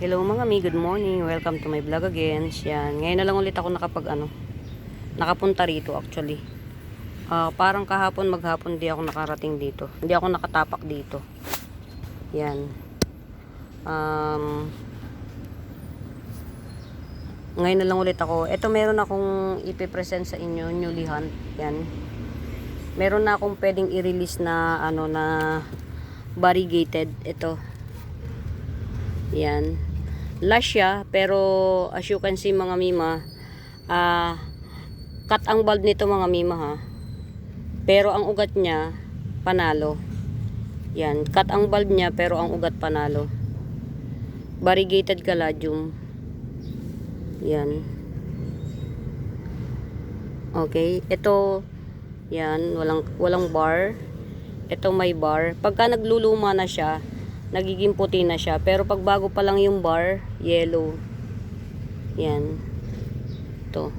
Hello mga mi, good morning. Welcome to my vlog again. Yan. Ngayon na lang ulit ako nakapag ano, nakapunta rito actually. Ah, parang kahapon maghapon di ako nakarating dito. Hindi ako nakatapak dito. Yan. Um, ngayon na lang ulit ako. Ito meron akong ipipresent sa inyo, newly hunt. Yan. Meron na akong pwedeng i-release na ano na variegated. Ito. Yan. Lush siya, pero as you can see mga mima, ah cut ang bulb nito mga mima ha. Pero ang ugat niya, panalo. Yan, cut ang bulb niya, pero ang ugat panalo. Variegated caladium. Yan. Okay, ito, yan, walang, walang bar. Ito may bar. Pagka nagluluma na siya, nagiging puti na siya. Pero pag bago pa lang yung bar, yellow. Yan. Ito.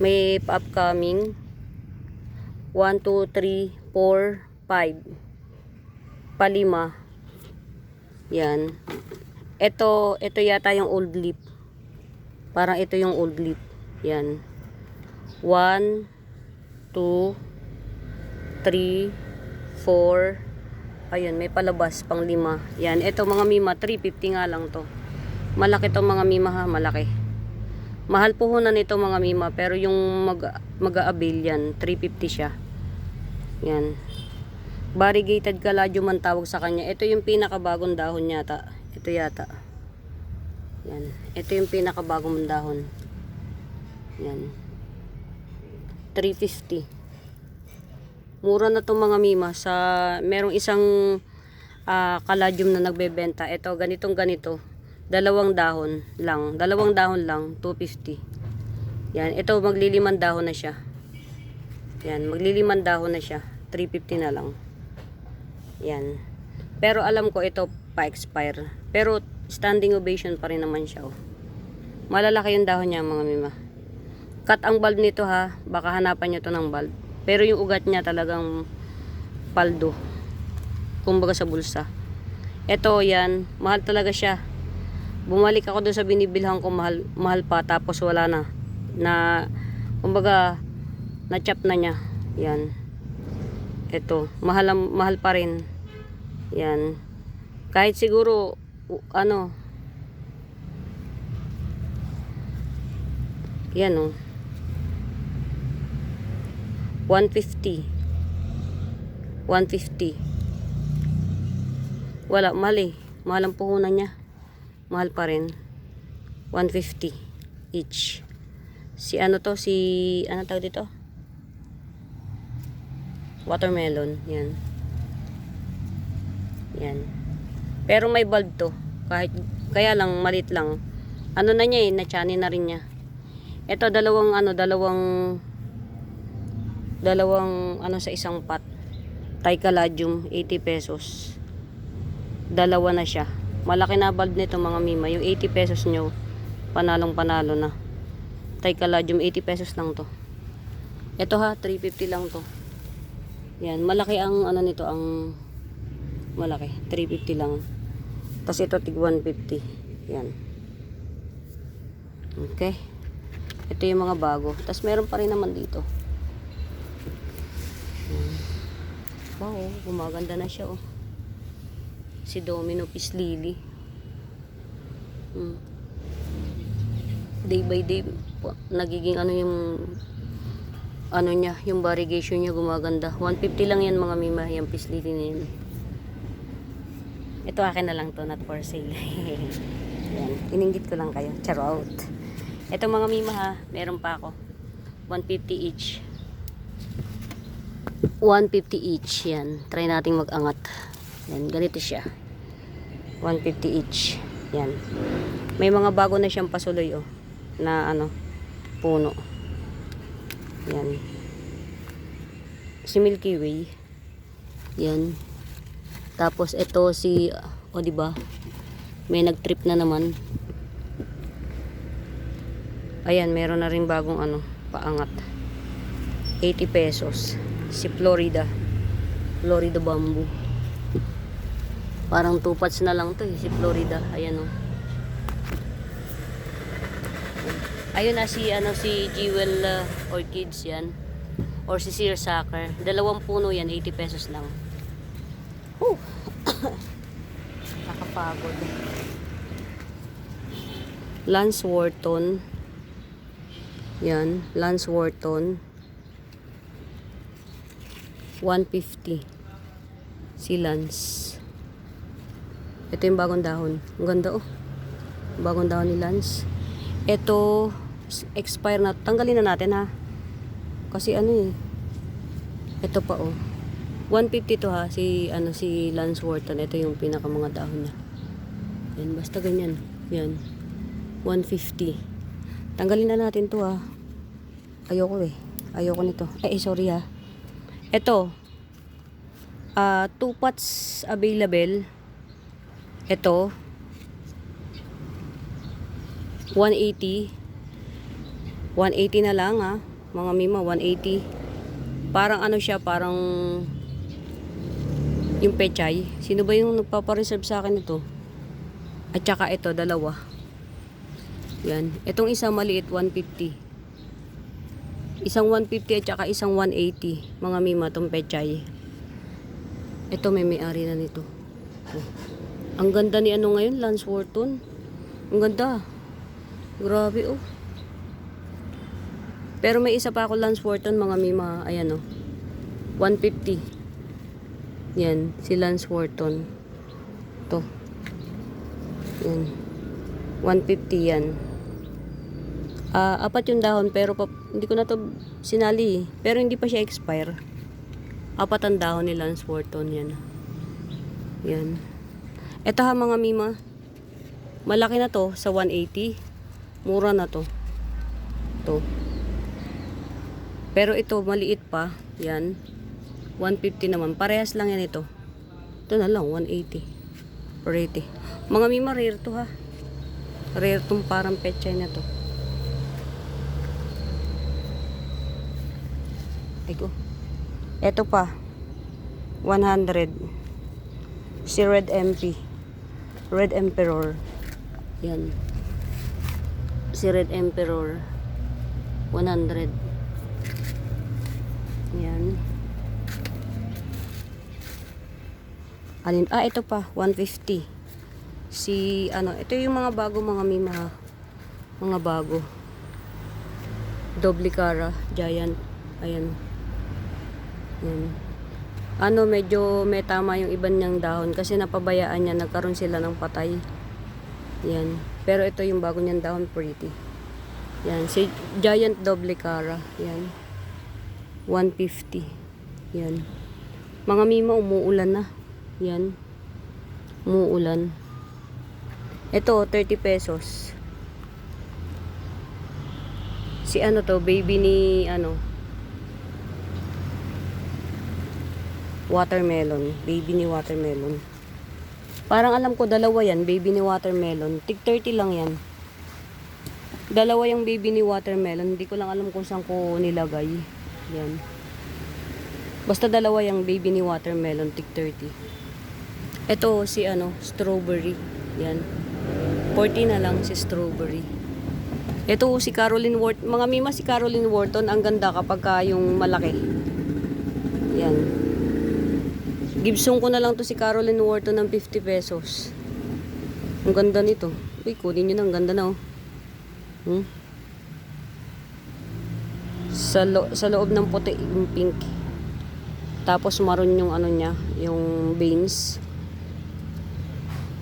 May upcoming 1, 2, 3, 4, 5. Palima. Yan. Ito, ito yata yung old leaf. Parang ito yung old leaf. Yan. 1, 2, 3, 4, Ayun, may palabas pang lima. Yan, ito mga mima, 350 nga lang to. Malaki to mga mima ha, malaki. Mahal po hunan ito mga mima, pero yung mag, mag-aabil yan, 350 siya. Yan. Variegated caladium man tawag sa kanya. Ito yung pinakabagong dahon yata. Ito yata. Yan. Ito yung pinakabagong dahon. Yan. 350. Mura na to mga mima sa merong isang ah, caladium na nagbebenta. Ito ganitong ganito. Dalawang dahon lang. Dalawang dahon lang 250. Yan, ito magliliman dahon na siya. Yan, magliliman dahon na siya. 350 na lang. Yan. Pero alam ko ito pa-expire. Pero standing ovation pa rin naman siya. Oh. Malalaki yung dahon niya mga mima. Cut ang bulb nito ha. Baka hanapan nyo to ng bulb. Pero yung ugat niya talagang paldo. Kumbaga sa bulsa. Ito yan. Mahal talaga siya. Bumalik ako doon sa binibilhan ko mahal, mahal pa tapos wala na. Na kumbaga na-chop na niya. Yan. Ito. Mahal, mahal pa rin. Yan. Kahit siguro ano yan oh 150 150 wala mali. Mahal ang puhunan niya. Mahal pa rin. 150 each. Si ano to? Si ano tawag dito? Watermelon. Yan. Yan. Pero may bulb to. Kahit kaya lang malit lang. Ano na niya eh nachani na rin niya. Ito dalawang ano dalawang dalawang ano sa isang pot. Taicaladium 80 pesos. Dalawa na siya. Malaki na bulb nito mga mima. Yung 80 pesos nyo panalong panalo na Taicaladium 80 pesos lang to. Ito ha 350 lang to. Yan malaki ang ano nito ang malaki. 350 lang. Tapos ito tig 150 yan. Okay. Ito yung mga bago. Tapos meron pa rin naman dito Wow, gumaganda na siya oh. Si Domino Peace Lily. Hmm. Day by day nagiging ano yung ano niya, yung variegation niya gumaganda. 150 lang yan mga mima, yung Peace Lily na yan. Ito akin na lang to, not for sale. yan, ininggit ko lang kayo. Charot. Ito mga mima ha, meron pa ako. 150 each. 150 each yan. Try nating mag-angat. Yan ganito siya. 150 each. Yan. May mga bago na siyang pasuloy oh na ano puno. Yan. Si Milky Way. Yan. Tapos ito si o oh, di ba? May nag-trip na naman. Ayan meron na rin bagong ano paangat. 80 pesos si Florida Florida bamboo Parang two pots na lang to eh, si Florida. Ayan o. Ayun na si, ano, si Jewel uh, Orchids yan. Or si Searsucker. Dalawang puno yan, 80 pesos lang. Whew. Nakapagod. Lance Wharton. Yan, Lance Wharton. 150. Si Lance. Ito yung bagong dahon. Ang ganda oh. Bagong dahon ni Lance. Ito, expire na. Tanggalin na natin ha. Kasi ano eh. Ito pa oh. 150 to ha. Si, ano, si Lance Wharton. Ito yung pinaka mga dahon niya. Yan, basta ganyan. Yan. 150. Tanggalin na natin to ha. Ayoko eh. Ayoko nito. Eh, eh, sorry ha. Ito. Ah, two pots available. Ito. 180. 180 na lang ha. Mga mima, 180. Parang ano siya, parang yung pechay. Sino ba yung nagpapareserve sa akin ito? At saka ito, dalawa. Yan. Itong isa maliit, 150. Isang 150 at saka isang 180. Mga mima, itong pechay. Ito may may-ari na nito. Oh. Ang ganda ni ano ngayon, Lance Wharton. Ang ganda. Grabe oh. Pero may isa pa ako Lance Wharton, mga mima. Ayan oh. 150. Yan, si Lance Wharton. To. Yan. 150 yan. Ah, apat yung dahon pero pa, hindi ko na to sinali. Pero hindi pa siya expire. Apat ang dahon ni Lance Wharton yan. Yan. Ito ha mga mima. Malaki na to sa 180. Mura na to. To. Pero ito maliit pa. Yan. 150 naman. Parehas lang yan ito. Ito na lang 180. Pretty. Mga mima rare to ha. Rare tong parang pechay na to. Ego. Ito pa. 100. Si Red MP. Red Emperor. Yan. Si Red Emperor. 100. Yan. Alin? Ah, ito pa. 150. Si, ano, ito yung mga bago mga mima. Mga bago. Doble cara. Giant. Ayan. Yan. Ano, medyo may tama yung iban niyang dahon kasi napabayaan niya, nagkaroon sila ng patay. Yan. Pero ito yung bago niyang dahon, pretty. Yan. Si Giant Doble Cara. Yan. 150. Yan. Mga mima, umuulan na. Yan. Umuulan. Ito, 30 pesos. Si ano to, baby ni, ano, watermelon. Baby ni watermelon. Parang alam ko dalawa yan, baby ni watermelon. Tig 30 lang yan. Dalawa yung baby ni watermelon. Hindi ko lang alam kung saan ko nilagay. Yan. Basta dalawa yung baby ni watermelon, tig 30. Ito si ano, strawberry. Yan. 40 na lang si strawberry. Ito si Caroline Wharton. Mga mima si Caroline Wharton, ang ganda kapag ka yung malaki. Yan. Gibson ko na lang to si Caroline Wharton ng 50 pesos. Ang ganda nito. Uy, kunin nyo na. Ang ganda na oh. Hmm? Sa, lo- sa loob ng puti yung pink. Tapos maroon yung ano niya, yung veins.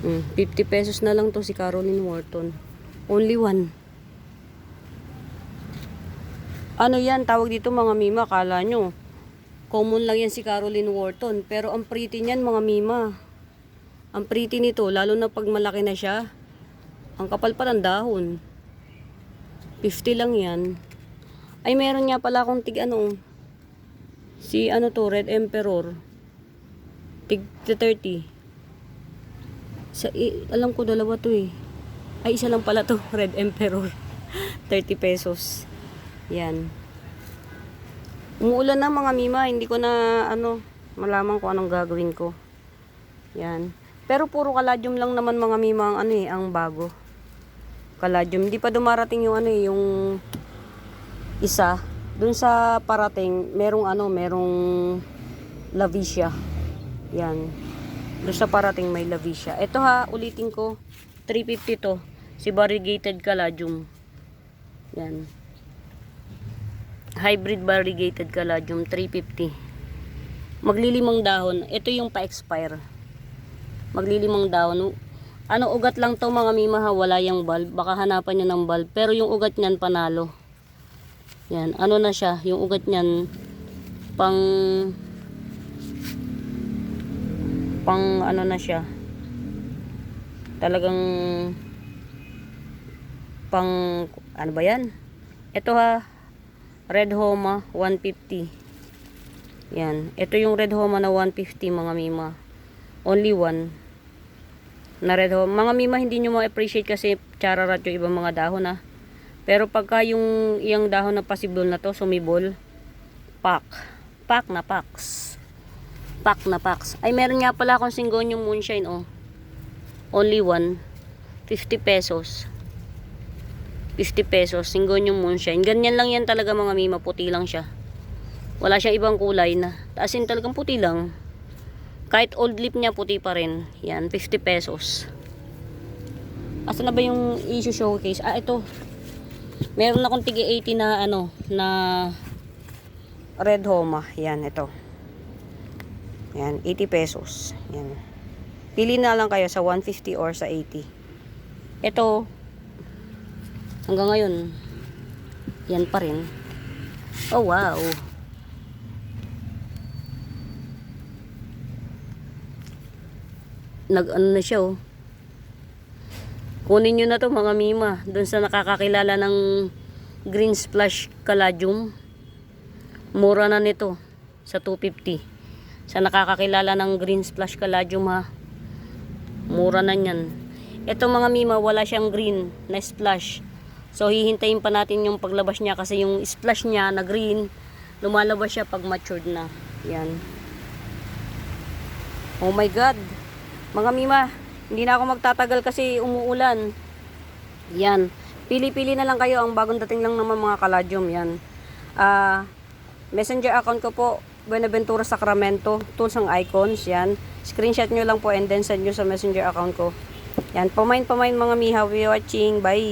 Hmm, 50 pesos na lang to si Caroline Wharton. Only one. Ano yan, tawag dito mga mima, kala nyo. Common lang yan si Caroline Wharton. Pero ang pretty niyan mga mima. Ang pretty nito, lalo na pag malaki na siya. Ang kapal pa ng dahon. 50 lang yan. Ay, meron nga pala akong tig ano. Si ano to, Red Emperor. Tig 30. Sa, i- alam ko dalawa to eh. Ay, isa lang pala to, Red Emperor. 30 pesos. Yan. Umuulan na mga mima, hindi ko na ano, malaman kung anong gagawin ko. Yan. Pero puro kaladium lang naman mga mima ang ano eh, ang bago. Kaladium. Hindi pa dumarating yung ano eh, yung isa. Dun sa parating, merong ano, merong lavisya. Yan. Doon sa parating may lavisya. Ito ha, ulitin ko. 350 to. Si variegated caladium. Yan. Hybrid variegated caladium 350. Maglilimang dahon. Ito yung pa-expire. Maglilimang dahon. Ano ugat lang to mga mima ha, wala yung bulb. Baka hanapan niya ng bulb. Pero yung ugat niyan panalo. Yan, ano na siya, yung ugat niyan pang pang ano na siya. Talagang pang ano ba yan? Ito ha, Red Homa 150. Yan, ito yung Red Homa na 150 mga mima. Only one na red homa. Mga mima hindi nyo ma-appreciate kasi chararat yung ibang mga dahon ha. Pero pagka yung iyang dahon na possible na to, sumibol, pak. Pak na paks. Pak na paks. Ay, meron nga pala akong Singonium Moonshine, oh. Only one. 50 pesos. 50 pesos. Singonium Moonshine. Ganyan lang yan talaga mga mima. Puti lang siya. Wala siyang ibang kulay na. As in talagang puti lang. Kahit old lip niya, puti pa rin. Yan, 50 pesos. Asa na ba yung issue showcase? Ah, ito. Meron akong tigi 80 na ano, na red homa. Yan, ito. Yan, 80 pesos. Yan. Pili na lang kayo sa 150 or sa 80. Ito, hanggang ngayon, yan pa rin. Oh, wow. Nag, ano na siya, oh. Kunin nyo na to mga mima. Doon sa nakakakilala ng green splash caladium. Mura na nito. Sa 250. Sa nakakakilala ng green splash caladium ha. Mura na yan. Ito mga mima, wala siyang green na splash. So hihintayin pa natin yung paglabas niya kasi yung splash niya na green, lumalabas siya pag matured na. Yan. Oh my god. Mga mima, hindi na ako magtatagal kasi umuulan. Yan. Pili-pili na lang kayo. Ang bagong dating lang naman mga kaladium. Yan. Ah, messenger account ko po, Buenaventura Sacramento. Tools ang icons. Yan. Screenshot nyo lang po and then send nyo sa messenger account ko. Yan. Pamain-pamain mga miha. We watching. Bye.